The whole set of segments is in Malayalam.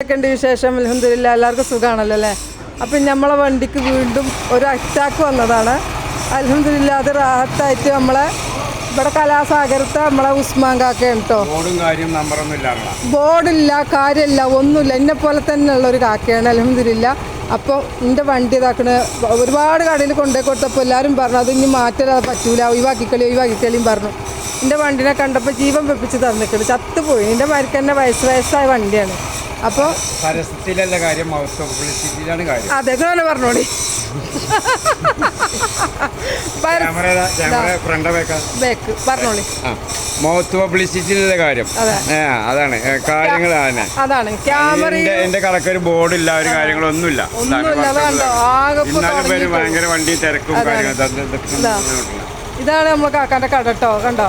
എന്തൊക്കെയുണ്ട് വിശേഷം അലഹമില്ല എല്ലാവർക്കും സുഖമാണല്ലോ അല്ലേ? അപ്പം നമ്മളെ വണ്ടിക്ക് വീണ്ടും ഒരു അറ്റാക്ക് വന്നതാണ്. അലഹമില്ല അത് റാഹത്തായിട്ട് നമ്മളെ ഇവിടെ കലാസാഗരത്തെ നമ്മളെ ഉസ്മാൻ കാക്കയാണ് കേട്ടോ ബോർഡില്ല കാര്യമില്ല ഒന്നുമില്ല. എന്നെ പോലെ തന്നെ ഉള്ള ഒരു കാക്കയാണ് അലഹമില്ല അപ്പോൾ എന്റെ വണ്ടി ഇതാക്കണ. ഒരുപാട് കടയിൽ കൊണ്ടുപോയി കൊടുത്തപ്പോൾ എല്ലാവരും പറഞ്ഞു അത് ഇനി മാറ്റാൻ പറ്റൂല. ഒഴിവാക്കിക്കളി ഒഴിവാക്കിക്കളിയും പറഞ്ഞു. എന്റെ വണ്ടിനെ കണ്ടപ്പോൾ ജീവൻ വെപ്പിച്ച് തന്നിട്ടുണ്ട് ചത്തുപോയി. എന്റെ മരിക്ക് തന്നെ വയസ്സ് വയസ്സായ വണ്ടിയാണ്. അപ്പോൾ പരസ്യത്തിലല്ല കാര്യം പബ്ലിസിറ്റിയിലാണ് കാര്യം. അതെ അങ്ങനെ ബേക്ക് പറഞ്ഞോളി. മൗത്ത് പബ്ലിസിറ്റിയിലുള്ള കാര്യം? അതെ. അതാണ് കാര്യങ്ങൾ അതാണ്. ക്യാമറ എന്റെ ഒരു ബോർഡ് ബോർഡില്ല ഒരു കാര്യങ്ങളൊന്നുമില്ല. ഇന്നാലും പേര് ഭയങ്കര വണ്ടി തിരക്കും. ഇതാണ് നമ്മൾ കാക്കാന്റെ കട കേട്ടോ കണ്ടോ?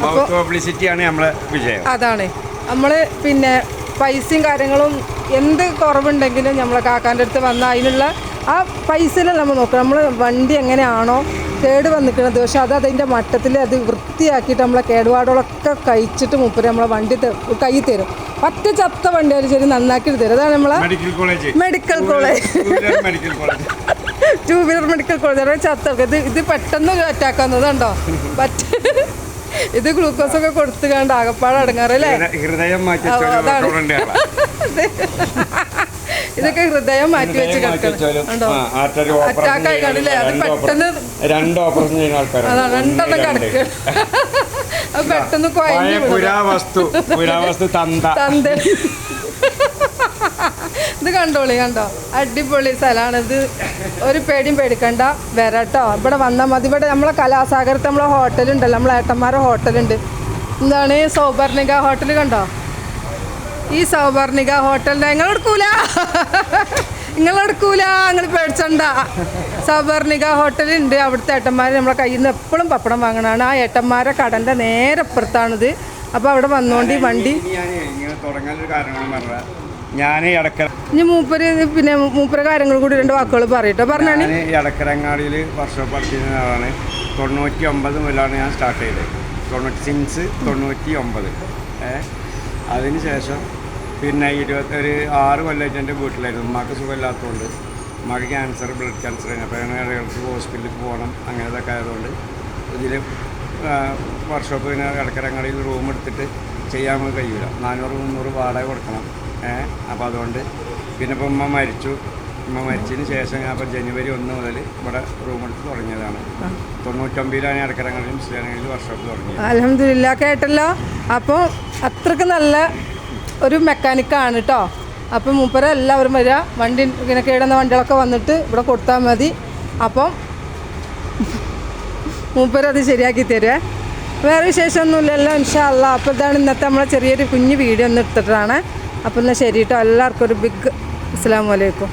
മൗത്ത് പബ്ലിസിറ്റിയാണ് നമ്മളെ വിജയം. അതാണ്. നമ്മൾ പിന്നെ പൈസയും കാര്യങ്ങളും എന്ത് കുറവുണ്ടെങ്കിലും നമ്മളെ കാക്കാന്റെ അടുത്ത് വന്ന അതിനുള്ള ആ പൈസയിലും നമ്മൾ നോക്കുക. നമ്മൾ വണ്ടി എങ്ങനെയാണോ കേട് വന്നിക്കുന്നത് പക്ഷെ അത് അതിന്റെ മട്ടത്തിൽ അത് വൃത്തിയാക്കിയിട്ട് നമ്മളെ കേടുപാടുകളൊക്കെ കഴിച്ചിട്ട് മുപ്പര് നമ്മളെ വണ്ടി കൈ തരും. ഒറ്റ ചത്ത വണ്ടിയായാലും ശരി നന്നാക്കി തരും. അതാണ് നമ്മളെ medical college two wheeler medical college ചത്ത ഇത് ഇത് പെട്ടെന്ന് അറ്റാക്ക് വന്നതുണ്ടോ പറ്റ ഇത് ഗ്ലൂക്കോസ് ഒക്കെ കൊടുത്തു കണ്ട് ആകപ്പാട് അടങ്ങാറല്ലേ ഹൃദയം മാറ്റി ഇതൊക്കെ ഹൃദയം മാറ്റി വെച്ച് അറ്റാക്ക് ആയി അത് പെട്ടെന്ന് രണ്ട് ഓപ്പറേഷൻ ചെയ്യുന്ന ആൾക്കാരാണ്. അതാണ് രണ്ടെണ്ണം കിടക്കുക പെട്ടെന്ന് പുരാവസ്തു പുരാവസ്തു തന്ത. തന്ത. കണ്ടോളി കണ്ടോ? അടിപൊളി സ്ഥലമാണ് ഇത്. ഒരു പേടിയും പേടിക്കണ്ട. വരാട്ടോ ഇവിടെ വന്നാൽ മതി. ഇവിടെ നമ്മളെ കലാസാഗരത്ത് നമ്മളെ ഹോട്ടലുണ്ടല്ലോ നമ്മളെ ഏട്ടന്മാരെ ഹോട്ടലുണ്ട് എന്താണ് സൗപർണിക ഹോട്ടൽ കണ്ടോ? ഈ സൗപർണിക ഹോട്ടലിന്റെ നിങ്ങൾ എടുക്കൂല. നിങ്ങൾ എടുക്കൂല. നിങ്ങൾ പേടിച്ചണ്ട. സൗപർണിക ഹോട്ടലുണ്ട് അവിടുത്തെ ഏട്ടന്മാർ നമ്മളെ കയ്യിൽ നിന്ന് എപ്പോഴും പപ്പടം വാങ്ങണതാണ് ആ ഏട്ടന്മാരെ കടന്റെ നേരെ അപ്പുറത്താണിത്. അപ്പോൾ അവിടെ വന്നുകൊണ്ട് ഈ വണ്ടി ഞാൻ ഇടക്കര ഇനി മൂപ്പര് പിന്നെ മൂപ്പര കാര്യങ്ങൾ കൂടി രണ്ട് വാക്കുകൾ പറയട്ടെ. പറഞ്ഞാണ് ഇടക്കരങ്ങാടിയിൽ വർക്ക്ഷോപ്പ് നടത്തിയിരുന്ന ആളാണ് തൊണ്ണൂറ്റി ഒമ്പത് മുതലാണ് ഞാൻ സ്റ്റാർട്ട് ചെയ്തത്. തൊണ്ണൂറ്റി സിൻസ് തൊണ്ണൂറ്റി ഒമ്പത് ഏ? അതിന് ശേഷം പിന്നെ ഇരുപത്തൊരു ആറ് കൊല്ലമായിട്ട് എന്റെ വീട്ടിലായിരുന്നു. ഉമ്മാക്ക് സുഖമില്ലാത്തതുകൊണ്ട് ഉമ്മാക്ക് ക്യാൻസർ ബ്ലഡ് ക്യാൻസർ ആയിരുന്നു അപ്പോൾ ഇടയ്ക്ക് ഹോസ്പിറ്റലിൽ പോകണം അങ്ങനത്തൊക്കെ ആയതുകൊണ്ട് ഇതിൽ വർക്ക്ഷോപ്പ് പിന്നെ ഇടക്കരങ്ങാടിയിൽ റൂം എടുത്തിട്ട് ചെയ്യാൻ കഴിയില്ല നാനൂറ് മുന്നൂറ് വാടക കൊടുക്കണം. അപ്പോൾ അതുകൊണ്ട് പിന്നെ ഇപ്പോൾ ഉമ്മ മരിച്ചു. ഉമ്മ മരിച്ചതിന് ശേഷം ഞാൻ അപ്പോൾ ജനുവരി ഒന്ന് മുതൽ ഇവിടെ റൂം എടുത്ത് തുടങ്ങിയതാണ്. തൊണ്ണൂറ്റൊമ്പതിലാണ് ഞാൻ ശ്രീരങ്ങളിലും വർഷോപ്പ് തുടങ്ങി തുടങ്ങിയത്. അലഹമില്ല കേട്ടല്ലോ? അപ്പോൾ അത്രയ്ക്ക് നല്ല ഒരു മെക്കാനിക്കാണ് കേട്ടോ അപ്പം മൂപ്പര എല്ലാവരും വരിക വണ്ടി ഇങ്ങനെ കേടുന്ന വണ്ടികളൊക്കെ വന്നിട്ട് ഇവിടെ കൊടുത്താൽ മതി. അപ്പം മൂപ്പരത് ശരിയാക്കി തരുവേ. വേറെ വിശേഷമൊന്നുമില്ലല്ലോ ഇൻഷാ അല്ല അപ്പോൾ ഇതാണ് ഇന്നത്തെ നമ്മളെ ചെറിയൊരു കുഞ്ഞു വീഡിയോ ഒന്ന് എടുത്തിട്ടാണ്. അപ്പോൾ എന്നാൽ ശരി കേട്ടോ എല്ലാവർക്കും ഒരു ബിഗ് അസ്സാം വലൈക്കും